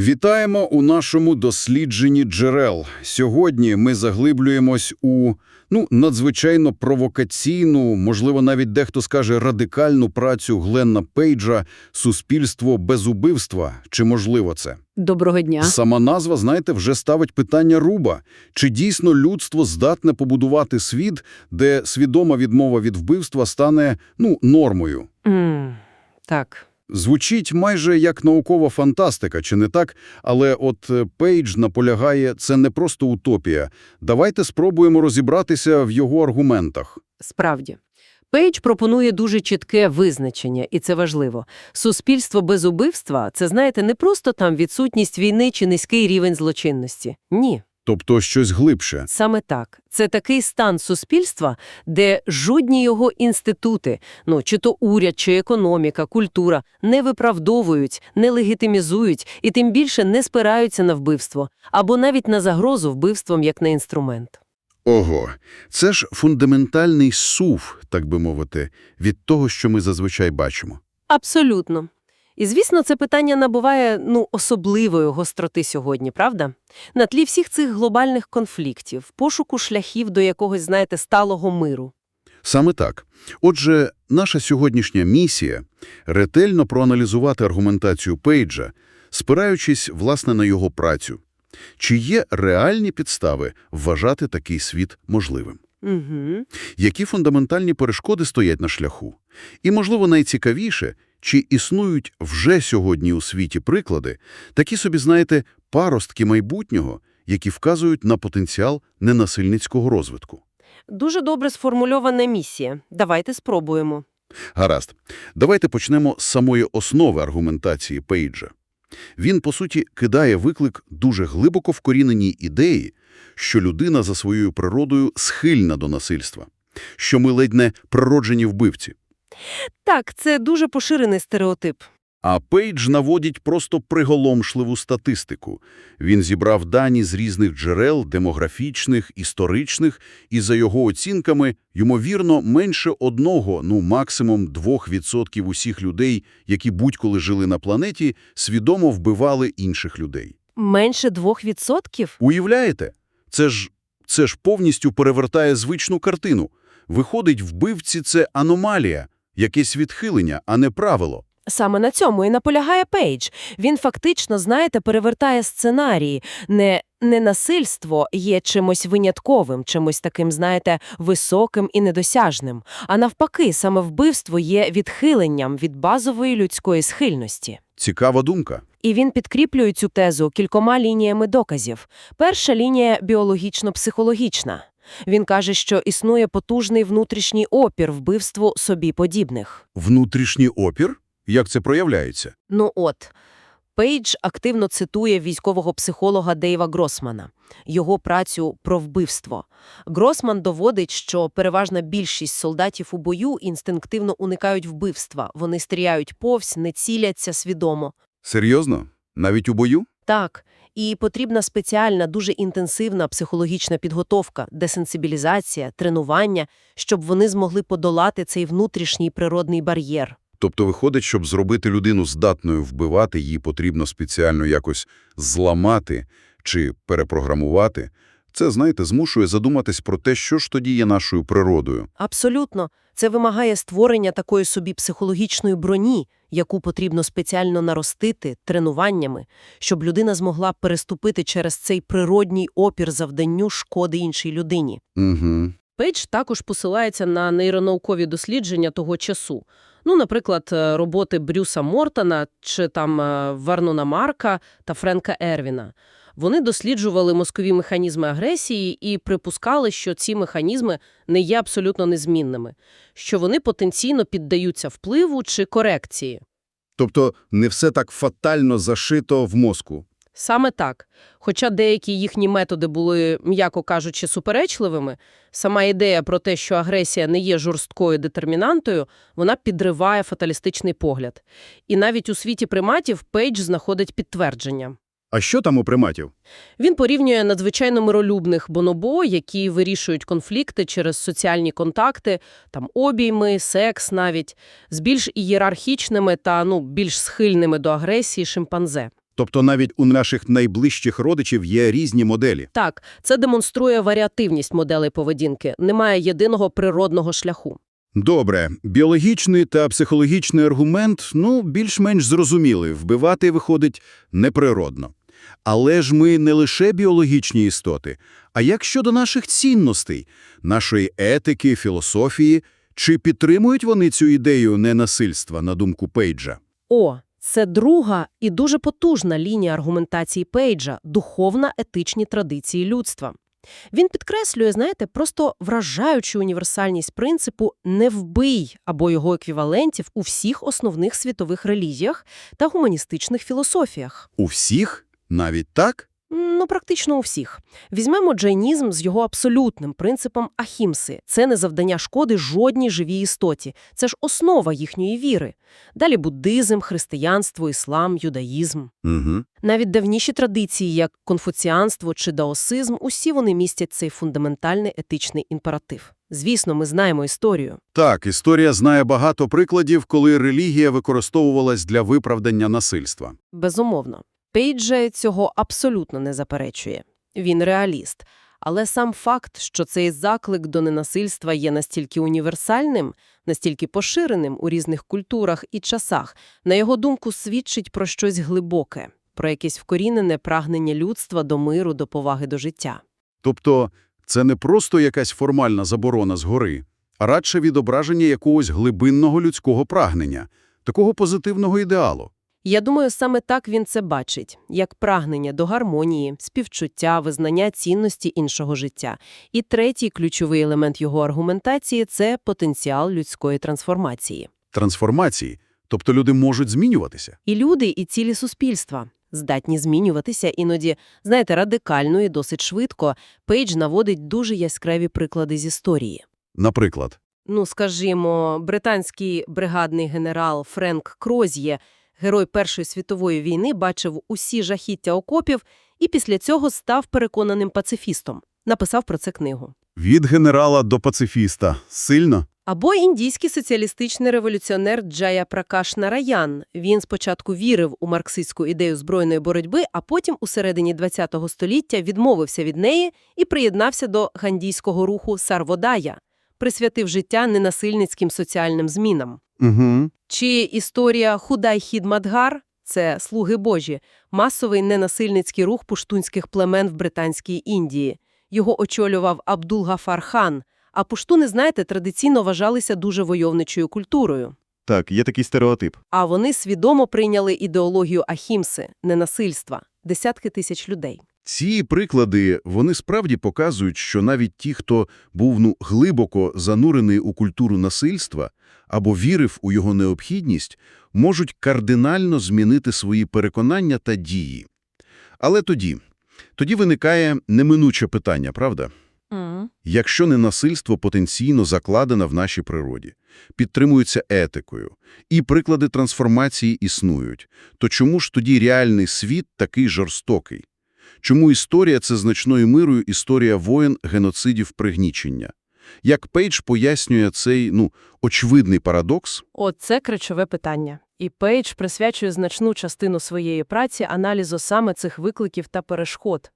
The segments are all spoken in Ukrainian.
Вітаємо у нашому дослідженні джерел. Сьогодні ми заглиблюємось у ну, надзвичайно провокаційну, можливо, навіть дехто скаже радикальну працю Гленна Пейджа «Суспільство без убивства». Чи можливо це? Доброго дня. Сама назва, знаєте, вже ставить питання руба. Чи дійсно людство здатне побудувати світ, де свідома відмова від вбивства стане, ну, нормою? М, так. Звучить майже як наукова фантастика, чи не так? Але от е, Пейдж наполягає, це не просто утопія. Давайте спробуємо розібратися в його аргументах. Справді. Пейдж пропонує дуже чітке визначення, і це важливо. Суспільство без убивства – це, знаєте, не просто там відсутність війни чи низький рівень злочинності. Ні. Тобто щось глибше. Саме так. Це такий стан суспільства, де жодні його інститути, ну, чи то уряд, чи економіка, культура, не виправдовують, не легітимізують і тим більше не спираються на вбивство, або навіть на загрозу вбивством як на інструмент. Ого, це ж фундаментальний сув, так би мовити, від того, що ми зазвичай бачимо. Абсолютно. І, звісно, це питання набуває ну, особливої гостроти сьогодні, правда? На тлі всіх цих глобальних конфліктів, пошуку шляхів до якогось, знаєте, сталого миру. Саме так. Отже, наша сьогоднішня місія – ретельно проаналізувати аргументацію Пейджа, спираючись, власне, на його працю. Чи є реальні підстави вважати такий світ можливим? Угу. Які фундаментальні перешкоди стоять на шляху? І, можливо, найцікавіше, чи існують вже сьогодні у світі приклади, такі собі, знаєте, паростки майбутнього, які вказують на потенціал ненасильницького розвитку. Дуже добре сформульована місія. Давайте спробуємо. Гаразд. Давайте почнемо з самої основи аргументації Пейджа. Він, по суті, кидає виклик дуже глибоко вкоріненій ідеї, що людина за своєю природою схильна до насильства, що ми ледь не природжені вбивці. Так, це дуже поширений стереотип. А Пейдж наводить просто приголомшливу статистику. Він зібрав дані з різних джерел, демографічних, історичних, і за його оцінками, ймовірно, менше одного, ну максимум 2% усіх людей, які будь-коли жили на планеті, свідомо вбивали інших людей. Менше двох відсотків? Уявляєте? Це ж, це ж повністю перевертає звичну картину. Виходить, вбивці – це аномалія, якесь відхилення, а не правило. Саме на цьому і наполягає Пейдж. Він фактично, знаєте, перевертає сценарії. Не, не насильство є чимось винятковим, чимось таким, знаєте, високим і недосяжним. А навпаки, саме вбивство є відхиленням від базової людської схильності. Цікава думка. І він підкріплює цю тезу кількома лініями доказів. Перша лінія біологічно-психологічна. Він каже, що існує потужний внутрішній опір вбивству собі подібних. Внутрішній опір? Як це проявляється? Ну от, Пейдж активно цитує військового психолога Дейва Гросмана, його працю про вбивство. Гросман доводить, що переважна більшість солдатів у бою інстинктивно уникають вбивства. Вони стріляють повз, не ціляться свідомо. Серйозно? Навіть у бою? Так, і потрібна спеціальна, дуже інтенсивна психологічна підготовка, десенсибілізація, тренування, щоб вони змогли подолати цей внутрішній природний бар'єр. Тобто виходить, щоб зробити людину здатною вбивати, її потрібно спеціально якось зламати чи перепрограмувати. Це, знаєте, змушує задуматись про те, що ж тоді є нашою природою. Абсолютно. Це вимагає створення такої собі психологічної броні, яку потрібно спеціально наростити тренуваннями, щоб людина змогла переступити через цей природній опір завданню шкоди іншій людині. Угу. Пейдж також посилається на нейронаукові дослідження того часу. Ну, наприклад, е, роботи Брюса Мортона чи там е, Варнона Марка та Френка Ервіна. Вони досліджували мозкові механізми агресії і припускали, що ці механізми не є абсолютно незмінними, що вони потенційно піддаються впливу чи корекції. Тобто не все так фатально зашито в мозку. Саме так. Хоча деякі їхні методи були, м'яко кажучи, суперечливими, сама ідея про те, що агресія не є жорсткою детермінантою, вона підриває фаталістичний погляд. І навіть у світі приматів Пейдж знаходить підтвердження. А що там у приматів? Він порівнює надзвичайно миролюбних бонобо, які вирішують конфлікти через соціальні контакти, там обійми, секс навіть, з більш ієрархічними та ну, більш схильними до агресії шимпанзе. Тобто навіть у наших найближчих родичів є різні моделі. Так, це демонструє варіативність моделей поведінки. Немає єдиного природного шляху. Добре, біологічний та психологічний аргумент, ну, більш-менш зрозуміли, вбивати виходить неприродно. Але ж ми не лише біологічні істоти, а як щодо наших цінностей, нашої етики, філософії, чи підтримують вони цю ідею ненасильства, на думку Пейджа? О, це друга і дуже потужна лінія аргументації Пейджа – духовна етичні традиції людства. Він підкреслює, знаєте, просто вражаючу універсальність принципу «не вбий» або його еквівалентів у всіх основних світових релігіях та гуманістичних філософіях. У всіх? Навіть так? Ну, практично у всіх. Візьмемо джайнізм з його абсолютним принципом ахімси. Це не завдання шкоди жодній живій істоті. Це ж основа їхньої віри. Далі буддизм, християнство, іслам, юдаїзм. Угу. Навіть давніші традиції, як конфуціанство чи даосизм, усі вони містять цей фундаментальний етичний імператив. Звісно, ми знаємо історію. Так, історія знає багато прикладів, коли релігія використовувалась для виправдання насильства. Безумовно. Пейдже цього абсолютно не заперечує. Він реаліст. Але сам факт, що цей заклик до ненасильства є настільки універсальним, настільки поширеним у різних культурах і часах, на його думку, свідчить про щось глибоке, про якесь вкорінене прагнення людства до миру, до поваги до життя. Тобто це не просто якась формальна заборона згори, а радше відображення якогось глибинного людського прагнення, такого позитивного ідеалу. Я думаю, саме так він це бачить, як прагнення до гармонії, співчуття, визнання цінності іншого життя. І третій ключовий елемент його аргументації – це потенціал людської трансформації. Трансформації, тобто люди можуть змінюватися. І люди, і цілі суспільства здатні змінюватися іноді, знаєте, радикально і досить швидко. Пейдж наводить дуже яскраві приклади з історії. Наприклад, Ну, скажімо, британський бригадний генерал Френк Кроз'є, герой Першої світової війни, бачив усі жахіття окопів і після цього став переконаним пацифістом. Написав про це книгу. від генерала до пацифіста. Сильно? Або індійський соціалістичний революціонер Джая Пракаш Нараян. Він спочатку вірив у марксистську ідею збройної боротьби, а потім у середині ХХ століття відмовився від неї і приєднався до гандійського руху Сарводая, присвятив життя ненасильницьким соціальним змінам. Угу. Чи історія Худай Хід Мадгар – це «Слуги Божі», масовий ненасильницький рух пуштунських племен в Британській Індії. Його очолював Абдул-Гафар хан, а пуштуни, знаєте, традиційно вважалися дуже войовничою культурою. Так, є такий стереотип. А вони свідомо прийняли ідеологію Ахімси – ненасильства. Десятки тисяч людей. Ці приклади, вони справді показують, що навіть ті, хто був ну, глибоко занурений у культуру насильства або вірив у його необхідність, можуть кардинально змінити свої переконання та дії. Але тоді, тоді виникає неминуче питання, правда? Якщо ненасильство потенційно закладено в нашій природі, підтримується етикою, і приклади трансформації існують, то чому ж тоді реальний світ такий жорстокий? Чому історія – це значною мирою історія воєн, геноцидів, пригнічення? Як Пейдж пояснює цей, ну, очевидний парадокс? Оце ключове питання. І Пейдж присвячує значну частину своєї праці аналізу саме цих викликів та перешкод.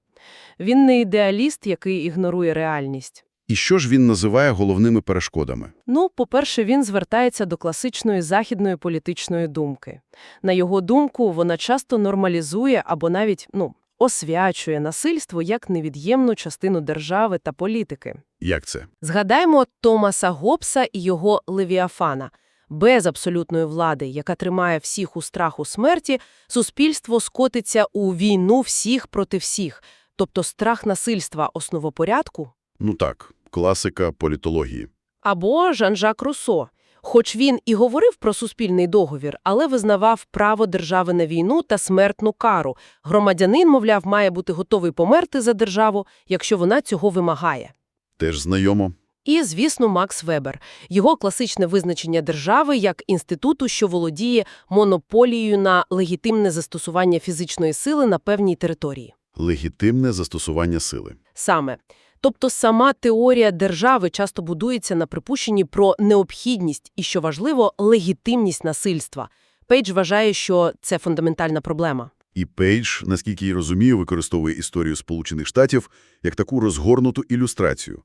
Він не ідеаліст, який ігнорує реальність. І що ж він називає головними перешкодами? Ну, по-перше, він звертається до класичної західної політичної думки. На його думку, вона часто нормалізує або навіть, ну, освячує насильство як невід'ємну частину держави та політики. Як це? Згадаймо Томаса Гоббса і його Левіафана. Без абсолютної влади, яка тримає всіх у страху смерті, суспільство скотиться у війну всіх проти всіх. Тобто страх насильства – основопорядку? Ну так, класика політології. Або Жан-Жак Руссо. Хоч він і говорив про суспільний договір, але визнавав право держави на війну та смертну кару. Громадянин, мовляв, має бути готовий померти за державу, якщо вона цього вимагає. Теж знайомо. І, звісно, Макс Вебер. Його класичне визначення держави як інституту, що володіє монополією на легітимне застосування фізичної сили на певній території. Легітимне застосування сили. Саме. Тобто сама теорія держави часто будується на припущенні про необхідність і, що важливо, легітимність насильства. Пейдж вважає, що це фундаментальна проблема. І Пейдж, наскільки я розумію, використовує історію Сполучених Штатів як таку розгорнуту ілюстрацію.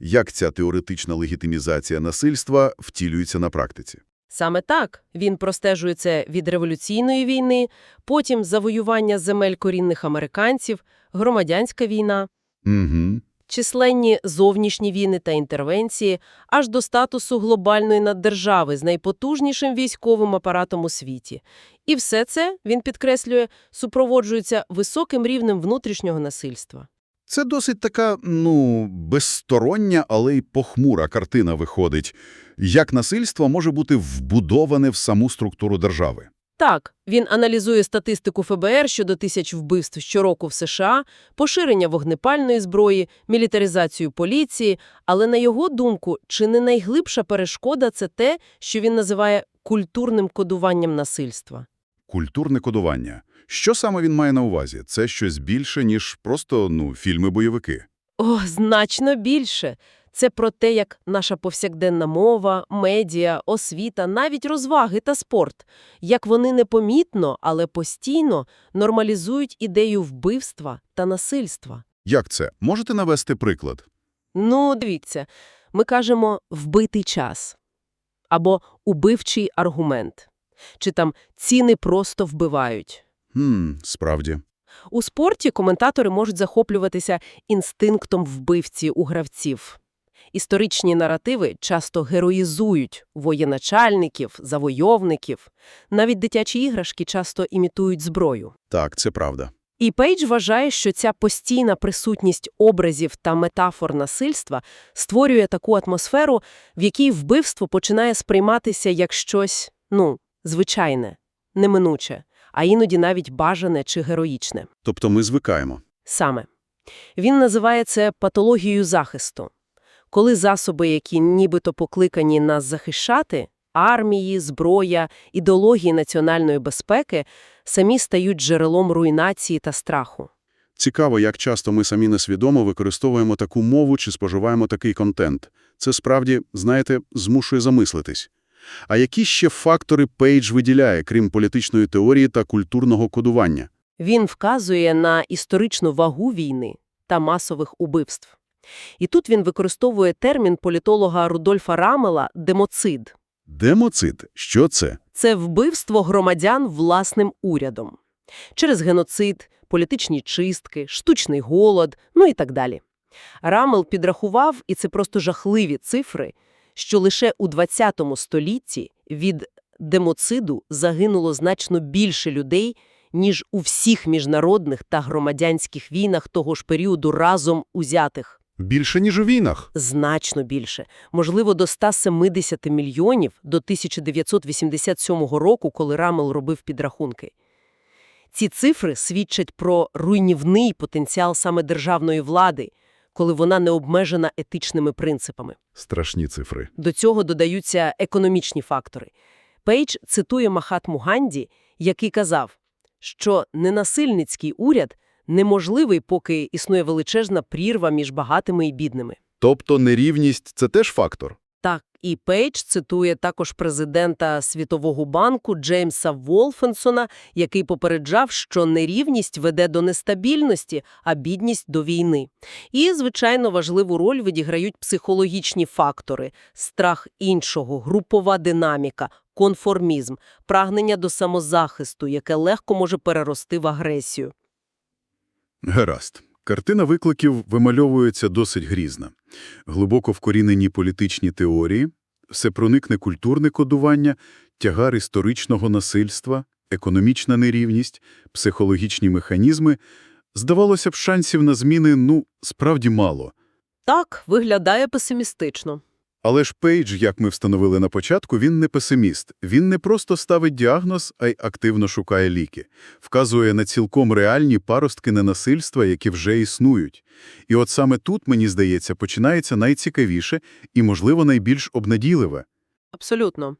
Як ця теоретична легітимізація насильства втілюється на практиці? Саме так. Він простежує це від революційної війни, потім завоювання земель корінних американців, громадянська війна, Угу. Численні зовнішні війни та інтервенції, аж до статусу глобальної наддержави з найпотужнішим військовим апаратом у світі. І все це, він підкреслює, супроводжується високим рівнем внутрішнього насильства. Це досить така, ну, безстороння, але й похмура картина виходить. Як насильство може бути вбудоване в саму структуру держави? Так, він аналізує статистику ФБР щодо тисяч вбивств щороку в США, поширення вогнепальної зброї, мілітаризацію поліції, але на його думку, чи не найглибша перешкода – це те, що він називає культурним кодуванням насильства. Культурне кодування. Що саме він має на увазі? Це щось більше, ніж просто, ну, фільми-бойовики. О, значно більше. Це про те, як наша повсякденна мова, медіа, освіта, навіть розваги та спорт, як вони непомітно, але постійно нормалізують ідею вбивства та насильства. Як це? Можете навести приклад? Ну, дивіться, ми кажемо «вбитий час» або «убивчий аргумент», чи там «ціни просто вбивають». Хм, справді. У спорті коментатори можуть захоплюватися інстинктом вбивці у гравців. Історичні наративи часто героїзують воєначальників, завойовників. Навіть дитячі іграшки часто імітують зброю. Так, це правда. І Пейдж вважає, що ця постійна присутність образів та метафор насильства створює таку атмосферу, в якій вбивство починає сприйматися як щось, ну, звичайне, неминуче, а іноді навіть бажане чи героїчне. Тобто ми звикаємо. Саме. Він називає це патологією захисту. Коли засоби, які нібито покликані нас захищати – армії, зброя, ідеології національної безпеки – самі стають джерелом руйнації та страху. Цікаво, як часто ми самі несвідомо використовуємо таку мову чи споживаємо такий контент. Це справді, знаєте, змушує замислитись. А які ще фактори Пейдж виділяє, крім політичної теорії та культурного кодування? Він вказує на історичну вагу війни та масових убивств. І тут він використовує термін політолога Рудольфа Рамела «демоцид». Демоцид. Що це? Це вбивство громадян власним урядом. Через геноцид, політичні чистки, штучний голод, ну і так далі. Рамел підрахував, і це просто жахливі цифри, що лише у 20 столітті від демоциду загинуло значно більше людей, ніж у всіх міжнародних та громадянських війнах того ж періоду разом узятих. Більше, ніж у війнах. Значно більше. Можливо, до 170 мільйонів до 1987 року, коли Рамел робив підрахунки. Ці цифри свідчать про руйнівний потенціал саме державної влади, коли вона не обмежена етичними принципами. Страшні цифри. До цього додаються економічні фактори. Пейдж цитує Махатму Ганді, який казав, що ненасильницький уряд неможливий, поки існує величезна прірва між багатими і бідними. Тобто нерівність – це теж фактор? Так, і Пейдж цитує також президента Світового банку Джеймса Волфенсона, який попереджав, що нерівність веде до нестабільності, а бідність – до війни. І, звичайно, важливу роль відіграють психологічні фактори – страх іншого, групова динаміка, конформізм, прагнення до самозахисту, яке легко може перерости в агресію. Гаразд. Картина викликів вимальовується досить грізна. Глибоко вкорінені політичні теорії, всепроникне культурне кодування, тягар історичного насильства, економічна нерівність, психологічні механізми. Здавалося б, шансів на зміни, ну, справді мало. Так, виглядає песимістично. Але ж Пейдж, як ми встановили на початку, він не песиміст. Він не просто ставить діагноз, а й активно шукає ліки. Вказує на цілком реальні паростки ненасильства, які вже існують. І от саме тут, мені здається, починається найцікавіше і, можливо, найбільш обнадійливе. Абсолютно.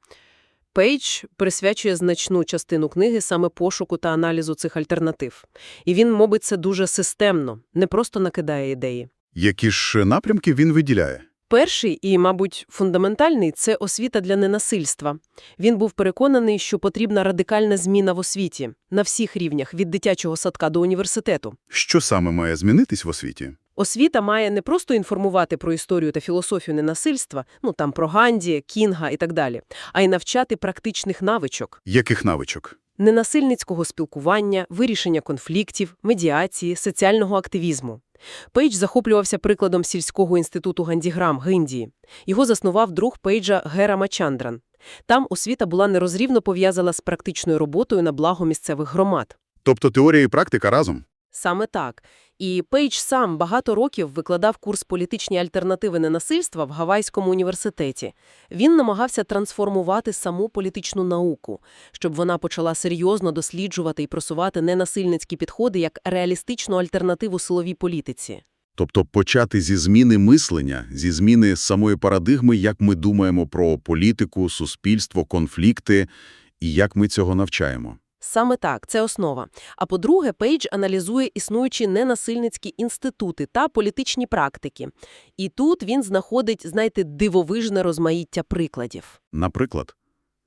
Пейдж присвячує значну частину книги саме пошуку та аналізу цих альтернатив. І він, мабуть, це дуже системно, не просто накидає ідеї. Які ж напрямки він виділяє? Перший і, мабуть, фундаментальний – це освіта для ненасильства. Він був переконаний, що потрібна радикальна зміна в освіті на всіх рівнях, від дитячого садка до університету. Що саме має змінитись в освіті? Освіта має не просто інформувати про історію та філософію ненасильства, ну там про Ганді, Кінга і так далі, а й навчати практичних навичок Яких навичок? ненасильницького спілкування, вирішення конфліктів, медіації, соціального активізму. Пейдж захоплювався прикладом сільського інституту Гандіграм Гіндії. Його заснував друг Пейджа Гера Мачандран. Там освіта була нерозрівно пов'язана з практичною роботою на благо місцевих громад. Тобто теорія і практика разом? Саме так. І Пейдж сам багато років викладав курс «Політичні альтернативи ненасильства» в Гавайському університеті. Він намагався трансформувати саму політичну науку, щоб вона почала серйозно досліджувати і просувати ненасильницькі підходи як реалістичну альтернативу силовій політиці. Тобто почати зі зміни мислення, зі зміни самої парадигми, як ми думаємо про політику, суспільство, конфлікти і як ми цього навчаємо. Саме так, це основа. А по-друге, Пейдж аналізує існуючі ненасильницькі інститути та політичні практики. І тут він знаходить, знаєте, дивовижне розмаїття прикладів. Наприклад,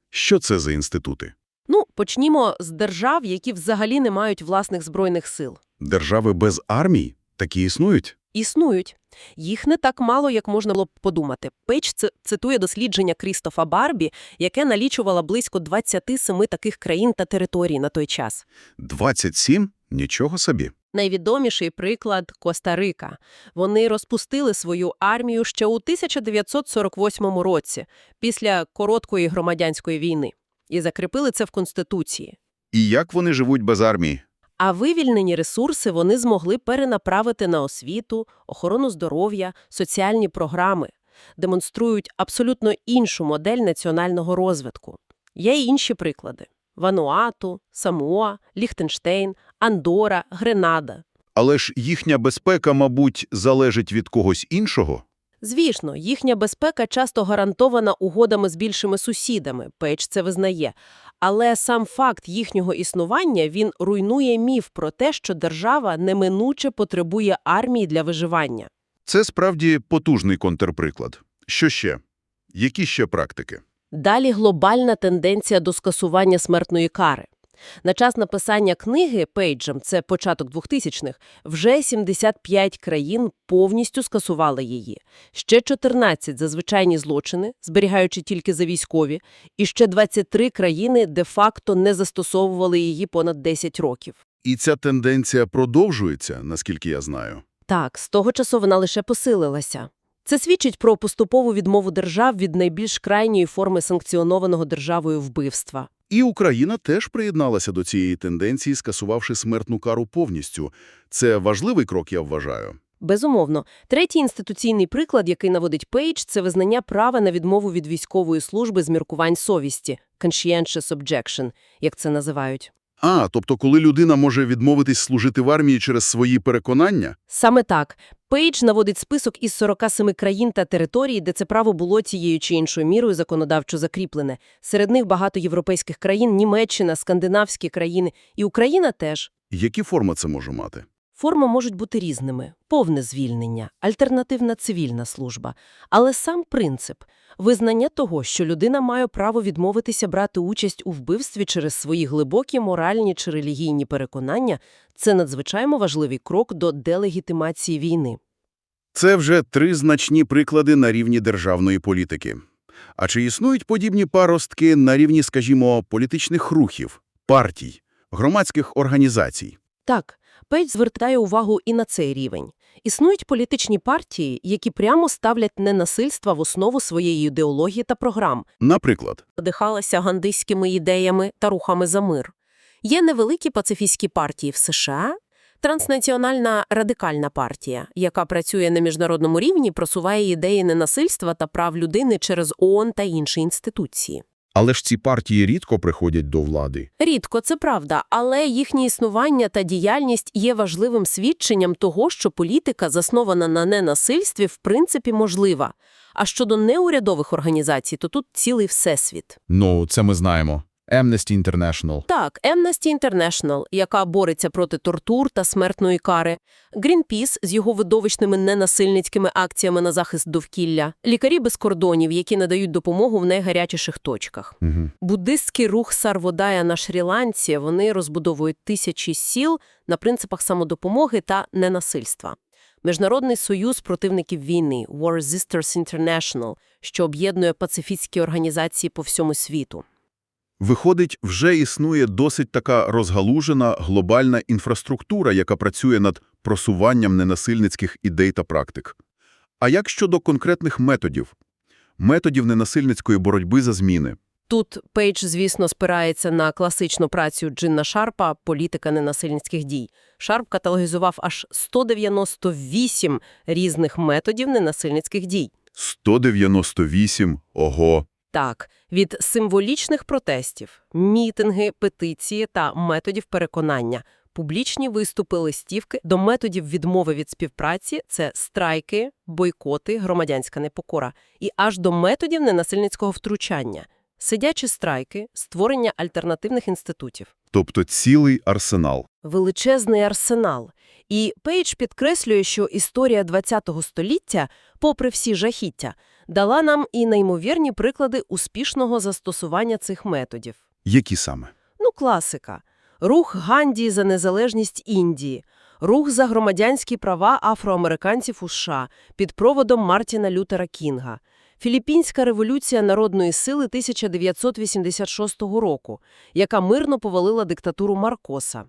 що це за інститути? Ну, почнімо з держав, які взагалі не мають власних збройних сил. Держави без армій? Такі існують? Існують. Їх не так мало, як можна було б подумати. Пейдж цитує дослідження Крістофа Барбі, яке налічувало близько 27 таких країн та територій на той час. 27? Нічого собі. Найвідоміший приклад – Коста-Рика. Вони розпустили свою армію ще у 1948 році, після короткої громадянської війни, і закріпили це в Конституції. І як вони живуть без армії? А вивільнені ресурси вони змогли перенаправити на освіту, охорону здоров'я, соціальні програми, демонструють абсолютно іншу модель національного розвитку. Є й інші приклади – Вануату, Самоа, Ліхтенштейн, Андора, Гренада. Але ж їхня безпека, мабуть, залежить від когось іншого? Звісно, їхня безпека часто гарантована угодами з більшими сусідами, Пейдж це визнає. Але сам факт їхнього існування, він руйнує міф про те, що держава неминуче потребує армії для виживання. Це справді потужний контрприклад. Що ще? Які ще практики? Далі глобальна тенденція до скасування смертної кари. На час написання книги Пейджем, це початок 2000-х, вже 75 країн повністю скасували її. Ще 14 за звичайні злочини, зберігаючи тільки за військові, і ще 23 країни де-факто не застосовували її понад 10 років. І ця тенденція продовжується, наскільки я знаю. Так, з того часу вона лише посилилася. Це свідчить про поступову відмову держав від найбільш крайньої форми санкціонованого державою вбивства. І Україна теж приєдналася до цієї тенденції, скасувавши смертну кару повністю. Це важливий крок, я вважаю. Безумовно. Третій інституційний приклад, який наводить Пейдж, це визнання права на відмову від військової служби з міркувань совісті – conscientious objection, як це називають. А, тобто коли людина може відмовитись служити в армії через свої переконання? Саме так. Пейдж наводить список із 47 країн та територій, де це право було тією чи іншою мірою законодавчо закріплене. Серед них багато європейських країн, Німеччина, скандинавські країни. І Україна теж. Які форми це може мати? Форми можуть бути різними – повне звільнення, альтернативна цивільна служба. Але сам принцип – визнання того, що людина має право відмовитися брати участь у вбивстві через свої глибокі моральні чи релігійні переконання – це надзвичайно важливий крок до делегітимації війни. Це вже три значні приклади на рівні державної політики. А чи існують подібні паростки на рівні, скажімо, політичних рухів, партій, громадських організацій? Так, Пейдж звертає увагу і на цей рівень. Існують політичні партії, які прямо ставлять ненасильство в основу своєї ідеології та програм, Наприклад, надихалася гандиськими ідеями та рухами за мир. Є невеликі пацифістські партії в США, транснаціональна радикальна партія, яка працює на міжнародному рівні, просуває ідеї ненасильства та прав людини через ООН та інші інституції. Але ж ці партії рідко приходять до влади. Рідко, це правда, але їхнє існування та діяльність є важливим свідченням того, що політика, заснована на ненасильстві, в принципі можлива. А щодо неурядових організацій, то тут цілий всесвіт. Ну, це ми знаємо. Amnesty International. Так, Amnesty International, яка бореться проти тортур та смертної кари, Greenpeace з його видовищними ненасильницькими акціями на захист довкілля, лікарі без кордонів, які надають допомогу в найгарячіших точках. Угу. Буддистський рух Сарводая на Шрі-Ланці, вони розбудовують тисячі сіл на принципах самодопомоги та ненасильства. Міжнародний союз противників війни War Resisters International, що об'єднує пацифістські організації по всьому світу. Виходить, вже існує досить така розгалужена глобальна інфраструктура, яка працює над просуванням ненасильницьких ідей та практик. А як щодо конкретних методів? Методів ненасильницької боротьби за зміни. Тут Пейдж, звісно, спирається на класичну працю Джинна Шарпа «Політика ненасильницьких дій». Шарп каталогізував аж 198 різних методів ненасильницьких дій. 198, ого. Так, від символічних протестів, мітинги, петиції та методів переконання, публічні виступи, листівки до методів відмови від співпраці – це страйки, бойкоти, громадянська непокора, і аж до методів ненасильницького втручання – сидячі страйки, створення альтернативних інститутів. Тобто цілий арсенал. Величезний арсенал. І Пейдж підкреслює, що історія ХХ століття, попри всі жахіття, дала нам і неймовірні приклади успішного застосування цих методів. Які саме? Ну, класика. Рух Ганді за незалежність Індії, рух за громадянські права афроамериканців у США під проводом Мартіна Лютера Кінга, Філіппінська революція народної сили 1986 року, яка мирно повалила диктатуру Маркоса,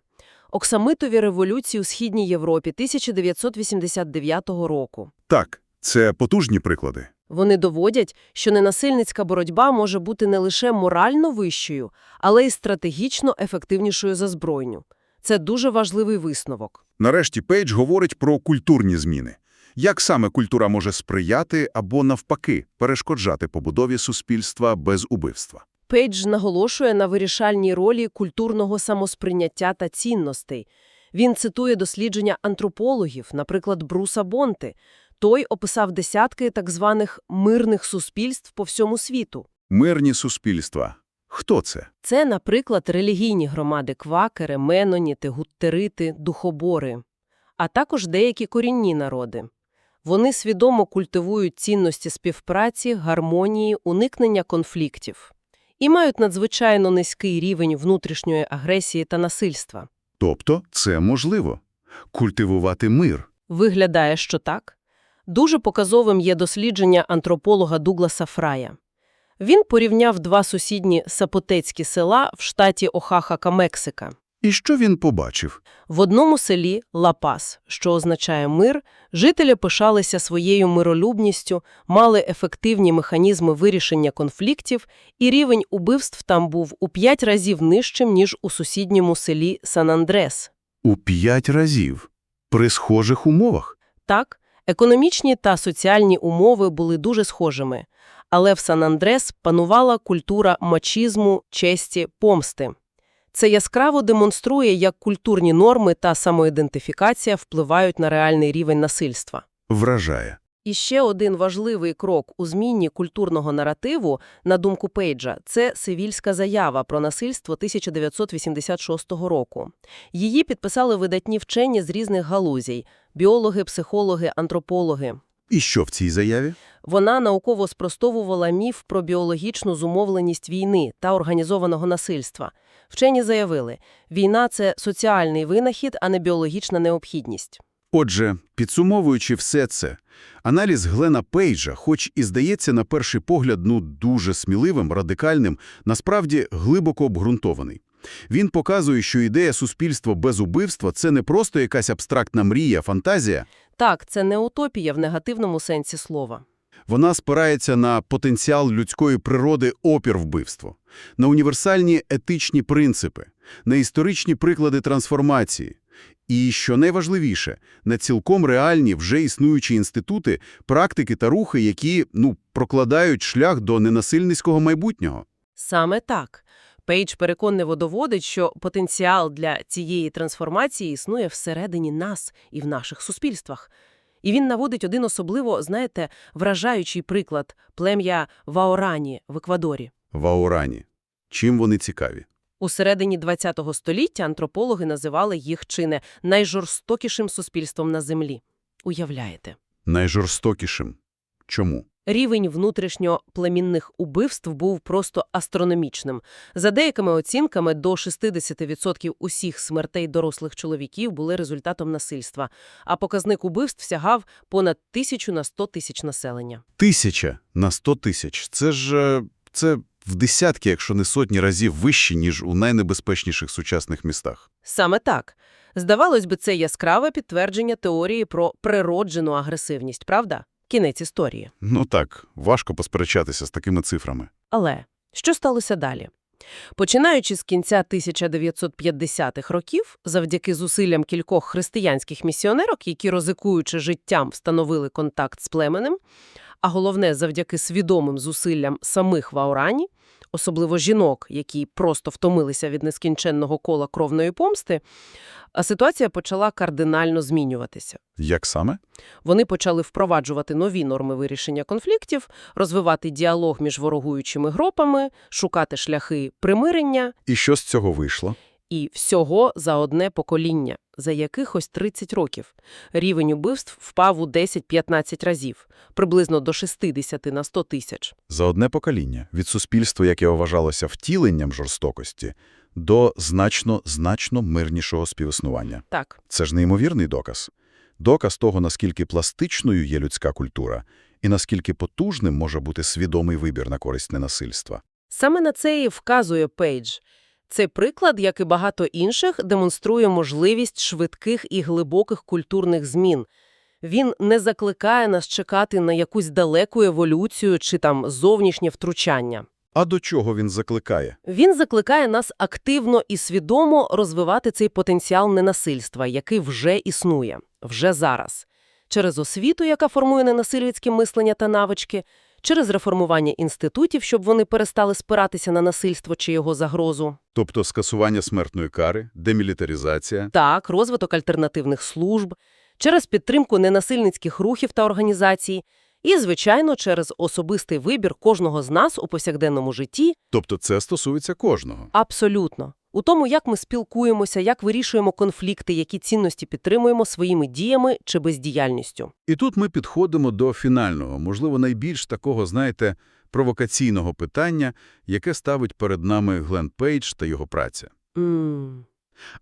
Оксамитові революції у Східній Європі 1989 року. Так, це потужні приклади. Вони доводять, що ненасильницька боротьба може бути не лише морально вищою, але й стратегічно ефективнішою за збройню. Це дуже важливий висновок. Нарешті Пейдж говорить про культурні зміни. Як саме культура може сприяти або, навпаки, перешкоджати побудові суспільства без убивства? Пейдж наголошує на вирішальній ролі культурного самосприйняття та цінностей. Він цитує дослідження антропологів, наприклад, Бруса Бонти. Той описав десятки так званих «мирних суспільств» по всьому світу. Мирні суспільства. Хто це? Це, наприклад, релігійні громади квакери, меноніти, гуттерити, духобори, а також деякі корінні народи. Вони свідомо культивують цінності співпраці, гармонії, уникнення конфліктів і мають надзвичайно низький рівень внутрішньої агресії та насильства. Тобто це можливо. Культивувати мир. Виглядає, що так. Дуже показовим є дослідження антрополога Дугласа Фрая. Він порівняв два сусідні сапотецькі села в штаті Охахака, Мексика. І що він побачив? В одному селі Ла-Пас, що означає мир, жителі пишалися своєю миролюбністю, мали ефективні механізми вирішення конфліктів, і рівень убивств там був у п'ять разів нижчим, ніж у сусідньому селі Сан-Андрес. У п'ять разів. При схожих умовах. Так, економічні та соціальні умови були дуже схожими, але в Сан-Андрес панувала культура мачізму, честі, помсти. Це яскраво демонструє, як культурні норми та самоідентифікація впливають на реальний рівень насильства. Вражає. І ще один важливий крок у зміні культурного наративу, на думку Пейджа, це Севільська заява про насильство 1986 року. Її підписали видатні вчені з різних галузей – біологи, психологи, антропологи. І що в цій заяві? Вона науково спростовувала міф про біологічну зумовленість війни та організованого насильства. Вчені заявили, війна – це соціальний винахід, а не біологічна необхідність. Отже, підсумовуючи все це, аналіз Глена Пейджа, хоч і здається на перший погляд ну дуже сміливим, радикальним, насправді глибоко обґрунтований. Він показує, що ідея суспільства без убивства – це не просто якась абстрактна мрія, фантазія. Так, це не утопія в негативному сенсі слова. Вона спирається на потенціал людської природи опір вбивству, на універсальні етичні принципи, на історичні приклади трансформації. І, що найважливіше, на цілком реальні вже існуючі інститути, практики та рухи, які, ну, прокладають шлях до ненасильницького майбутнього. Саме так. Пейдж переконливо доводить, що потенціал для цієї трансформації існує всередині нас і в наших суспільствах. І він наводить один особливо, знаєте, вражаючий приклад – плем'я Ваорані в Еквадорі. В Аурані. Чим вони цікаві? У середині ХХ століття антропологи називали їх чи не найжорстокішим суспільством на Землі. Уявляєте? Найжорстокішим. Чому? Рівень внутрішньоплемінних убивств був просто астрономічним. За деякими оцінками, до 60% усіх смертей дорослих чоловіків були результатом насильства, а показник убивств сягав понад тисячу на 100 тисяч населення. Тисяча на сто тисяч. Це ж е, це в десятки, якщо не сотні разів вище, ніж у найнебезпечніших сучасних містах. Саме так. Здавалось би, це яскраве підтвердження теорії про природжену агресивність, правда? Кінець історії. Ну так, важко посперечатися з такими цифрами. Але що сталося далі? Починаючи з кінця 1950-х років, завдяки зусиллям кількох християнських місіонерок, які, ризикуючи життям, встановили контакт з племенем, а головне, завдяки свідомим зусиллям самих в Аурані, особливо жінок, які просто втомилися від нескінченного кола кровної помсти, ситуація почала кардинально змінюватися. Як саме? Вони почали впроваджувати нові норми вирішення конфліктів, розвивати діалог між ворогуючими групами, шукати шляхи примирення І що з цього вийшло? І всього за одне покоління, за якихось 30 років. Рівень убивств впав у 10-15 разів, приблизно до 60 на 100 тисяч. За одне покоління від суспільства, яке вважалося втіленням жорстокості, до значно-значно мирнішого співіснування. Так, Це ж неймовірний доказ. Доказ того, наскільки пластичною є людська культура і наскільки потужним може бути свідомий вибір на користь ненасильства. саме на це і вказує Пейдж. Цей приклад, як і багато інших, демонструє можливість швидких і глибоких культурних змін. Він не закликає нас чекати на якусь далеку еволюцію чи там зовнішнє втручання. А до чого він закликає? Він закликає нас активно і свідомо розвивати цей потенціал ненасильства, який вже існує, вже зараз. Через освіту, яка формує ненасильницьке мислення та навички, через реформування інститутів, щоб вони перестали спиратися на насильство чи його загрозу. Тобто скасування смертної кари, демілітаризація. Так, розвиток альтернативних служб, через підтримку ненасильницьких рухів та організацій, і, звичайно, через особистий вибір кожного з нас у повсякденному житті Тобто це стосується кожного. Абсолютно. У тому, як ми спілкуємося, як вирішуємо конфлікти, які цінності підтримуємо своїми діями чи бездіяльністю. І тут ми підходимо до фінального, можливо, найбільш такого, знаєте, провокаційного питання, яке ставить перед нами Глен Пейдж та його праця. М.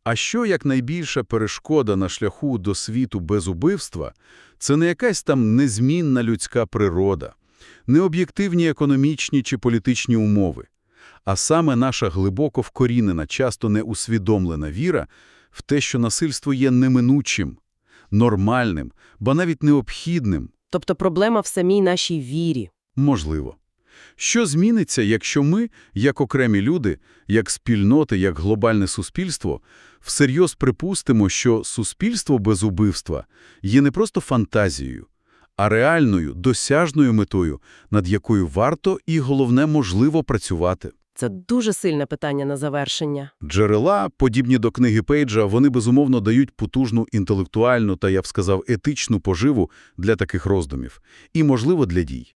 А що як найбільша перешкода на шляху до світу без убивства – це не якась там незмінна людська природа, не об'єктивні економічні чи політичні умови, а саме наша глибоко вкорінена, часто неусвідомлена віра в те, що насильство є неминучим, нормальним, ба навіть необхідним, Тобто проблема в самій нашій вірі. можливо. Що зміниться, якщо ми, як окремі люди, як спільноти, як глобальне суспільство, всерйоз припустимо, що суспільство без убивства є не просто фантазією, а реальною, досяжною метою, над якою варто і, головне, можливо працювати? Це дуже сильне питання на завершення. Джерела, подібні до книги Пейджа, вони безумовно дають потужну інтелектуальну та, я б сказав, етичну поживу для таких роздумів і, можливо, для дій.